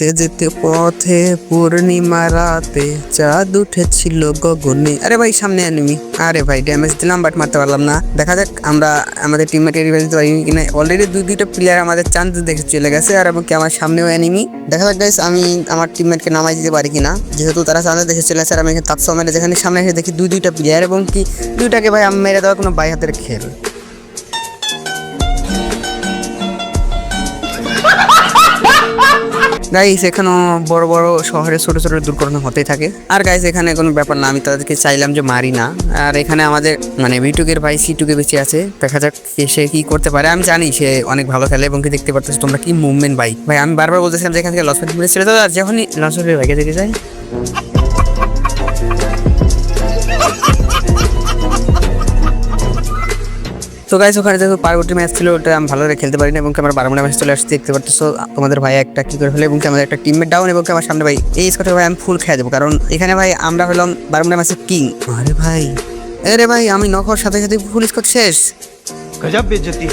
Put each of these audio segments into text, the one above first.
যেতে যেতে পথে পূর্ণিমা রাতে চাঁদ উঠেছিল গগনে। আরে ভাই, সামনে এনিমি আরে ভাই ড্যামেজ দিলাম বাট মারতে পারলাম না। দেখা যাক, আমরা আমাদের টিমমেটের রিভেল দিতে পারি কিনা। অলরেডি দুই, দুইটা প্লেয়ার আমাদের চান্স দেখে চলে গেছে, আর এবং কি আমার সামনেও এনিমি দেখা যাক গাইস আমি আমার টিমমেটকে নামাই দিতে পারি কিনা। যেহেতু তারা চান্স দেখে চলে গেছে, আর আমি এখানে তাপসা মেরে যেখানে সামনে এসে দেখি দুই, দুইটা প্লেয়ার এবং কি দুইটাকে ভাই আমি মেরে দেওয়া কোনো বাই হাতের খেল। গাইস এখানেও বড় বড় শহরে ছোট ছোট দুর্ঘটনা হতেই থাকে। আর গাইস এখানে কোনো ব্যাপার না, আমি তাদেরকে চাইলাম যে মারি না। আর এখানে আমাদের মানে বিটুকের ভাই সিটুকে বেঁচে আছে, দেখা যাক সে কি করতে পারে। আমি জানি সে অনেক ভালো খেলে এবং কি দেখতে পারতেছো, তোমরা কি মুভমেন্ট ভাই ভাই, আমি বারবার বলতেছিলাম যে এখান থেকে লস ছেড়ে দাও, আর যখনই লস পেট ভাইকে দেখে যায় সো গাইস ওখানে যেহেতু পার্বতী ম্যাচ ছিল, ওটা আমি ভালো করে খেলতে পারি না এবং আমার বারমুলা ম্যাচ চলে আসছে, দেখতে পারতো সো তোমাদের ভাই একটা কি করে ফেলে এবং আমাদের একটা টিমমেট ডাউন এবং আমার সামনে ভাই এই স্কটে ভাই আমি ফুল খেয়ে দেবো। কারণ এখানে ভাই আমরা হলাম বারমুডা ম্যাচের কিং আরে ভাই আরে ভাই, আমি নখর সাথে সাথে ফুল স্কট শেষ। গজব বেজতি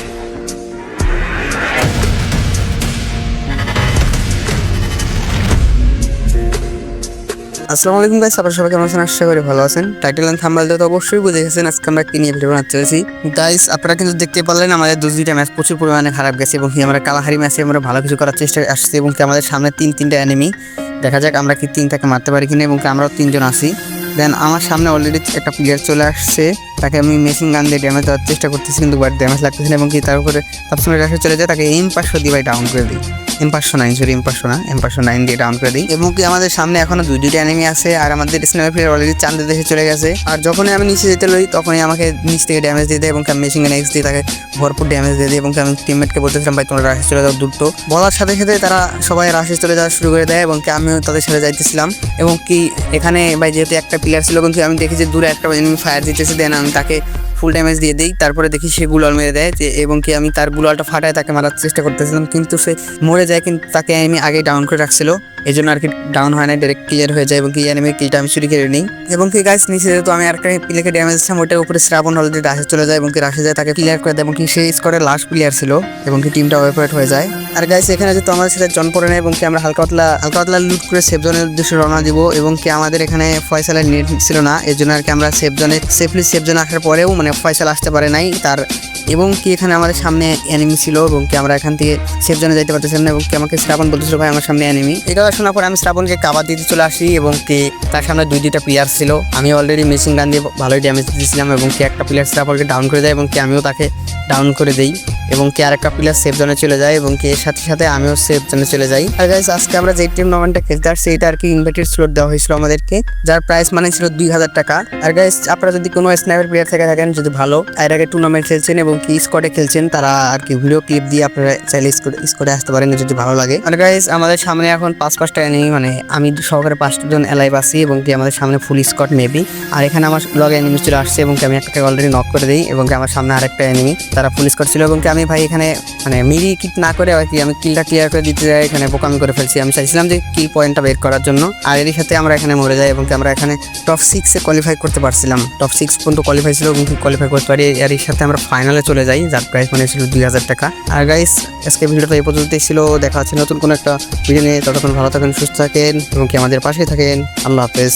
আসসালামু আলাইকুম গাইস আপনারা সবাই কেমন আছেন? আশা করি ভালো আছেন। টাইটেল এন্ড থাম্বনেল তো অবশ্যই বুঝে গেছেন, আজকে আমরা কি নিয়ে ভিডিও বানাতে চলেছি। গাইস আপনারা কিন্তু দেখতে পারলেন আমাদের দু দুইটা ম্যাচ প্রচুর পরিমাণে খারাপ গেছে এবং কি আমরা কালাহারি ম্যাচে আমরা ভালো কিছু করার চেষ্টা আসছে এবং কি আমাদের সামনে তিন তিনটা এনিমি দেখা যাক আমরা কি তিনটাকে মারতে পারি কিনা এবং কি আমরাও তিনজন আছি। দেন আমার সামনে অলরেডি একটা প্লেয়ার চলে আসছে। তাকে আমি মেশিন গান দিয়ে ড্যামেজ দেওয়ার চেষ্টা করতেছি, কিন্তু বাট ড্যামেজ লাগতেছে না, এবং কি তার উপরে সবসময় কাছে চলে যায়, তাকে এম পাঁচশো দিয়ে ডাউন করে দিই। এম পাঁচশো নাইন সরি এম পাঁচশো না এম পাঁচশো নাইন দিয়ে ডাউন করে দিই। এবং কি আমাদের সামনে এখনও দুই দুইটা অ্যানিমি আছে, আর আমাদের স্নাইপার অলরেডি চান্দে দেখে চলে গেছে। আর যখনই আমি নিচে যেতে লই, তখনই আমাকে নিচ থেকে ড্যামেজ দিয়ে দেয়, এবং আমি মেশিন গান এক্স দিয়ে তাকে ভরপুর ড্যামেজ দিয়ে দিই এবং আমি টিমমেটকে বলতেছিলাম, ভাই, তোমরা রাশে চলে যাও দ্রুত। বলার সাথে সাথে তারা সবাই রাশে চলে যাওয়া শুরু করে দেয়, এবং কি আমিও তাদের সাথে যাইতেছিলাম। এবং কি এখানে, ভাই, যেহেতু একটা প্লেয়ার ছিল, কিন্তু আমি দেখি যে দূরে একটা ফায়ার দিতেছে দেন আমি তাকে ফুল ড্যামেজ দিয়ে দিই। তারপরে দেখি সে গুলাল মেরে দেয় যে, এবং কি আমি তার গুলালটা ফাটায় তাকে মারার চেষ্টা করতেছিলাম, কিন্তু সে মরে যায়, কিন্তু তাকে আমি আগে ডাউন করে রাখছিল। এই জন্য আর কি ডাউন হয় না ডাইরেক্ট ক্লিয়ার হয়ে যায় এবং কি এনিমির কিলটা আমি চুরি করে নিই এবং কি গাছ নিচে যেহেতু আমি আরেকটা প্লেকে ড্যামেজ দিচ্ছিলাম ওটার উপরে শ্রাবণ অলরেডি রাশে চলে যায় এবং কি রাশে যায় তাকে ক্লিয়ার করে দেয় এবং কি সেই স্কোরের লাস্ট প্লেয়ার ছিল এবং কি টিমটা ওয়েপয়েট হয়ে যায় আর গাইস এখানে যেহেতু আমাদের সাথে জন পড়ে নেয় এবং কি আমরা হালকা পাতলা হালকা পাতলা লুট করে সেফ জোনের উদ্দেশ্যে রওনা দিব এবং কি আমাদের এখানে ফয়সালের নেট ছিল না এর জন্য আর কি আমরা সেফ জোনে সেফলি সেফ জোনে আসার পরেও মানে ফয়সাল আসতে পারে নাই তার এবং কি এখানে আমাদের সামনে অ্যানিমি ছিল এবং কি আমরা এখান থেকে সেফ জোনে যাইতে পারতেছিলাম না এবং কি আমাকে শ্রাবণ বলতেছিল ভাই আমার সামনে অ্যানিমি এটা শোনার পরে আমি শ্রাবণকে কাবার দিতে চলে আসি এবং কি তার সামনে দুই দুইটা প্লেয়ার ছিল। আমি অলরেডি মেশিন গান দিয়ে ভালোই ড্যামেজ দিয়েছিলাম এবং কি একটা প্লেয়ার শ্রাবণকে ডাউন করে দেয় এবং কি আমিও তাকে ডাউন করে দেই এবং কি আরেকটা প্লেয়ার সেফ জোনে চলে যায় এবং কি এর সাথে সাথে আমিও সেফ জোনে চলে যাই। আর গাইস আজকে আমরা যে টুর্নামেন্টটা খেলতে আসছি, এটা আর কি ইনভাইটেড স্লট দেওয়া হয়েছিল আমাদেরকে, যার প্রাইস মানে ছিল দুই হাজার টাকা। আর গাইস আপনারা যদি কোনো স্নাইপার প্লেয়ার থেকে থাকেন, যদি ভালো, এর আগে টুর্নামেন্ট খেলছেন এবং কি স্কোয়াডে খেলছেন, তারা আর কি ভিডিও ক্লিপ দিয়ে আপনারা চাইলে স্কোয়াডে আসতে পারেন যদি ভালো লাগে। আর গাইস আমাদের সামনে এখন পাঁচ পাঁচটা এনিমি মানে আমি সহকারে পাঁচটা জন আছি এবং কি আমাদের সামনে ফুল স্কট মেবি আর এখানে আমার লগে এনিমি চলে আসছে এবং আমি একটা অলরেডি নক করে দিই এবং আমার সামনে আরেকটা এনিমি তারা ফুল স্কট ছিল এবং কি আমি ভাই এখানে মানে মিরি কিট না করে আর কি আমি কিলটা ক্লিয়ার করে দিতে যাই, এখানে বোকামি করে ফেলছি। আমি চাইছিলাম যে কিল পয়েন্টটা বের করার জন্য। আর এর সাথে আমরা এখানে মরে যাই এবং কি আমরা এখানে টপ সিক্সে কোয়ালিফাই করতে পারছিলাম। টপ সিক্স পর্যন্ত কোয়ালিফাই ছিল এবং কোয়ালিফাই করতে পারি। আর এর সাথে আমরা ফাইনালে চলে যাই। যার প্রাইস মানে ছিল দুই হাজার টাকা। আর গাইস আজকে ভিডিওটা এই পর্যন্তই ছিল। দেখা হচ্ছে নতুন কোনো একটা ভিডিও নিয়ে। ততক্ষণ ভালো থাকেন সুস্থ থাকেন এবং কি আমাদের পাশে থাকেন। আল্লাহ হাফেজ।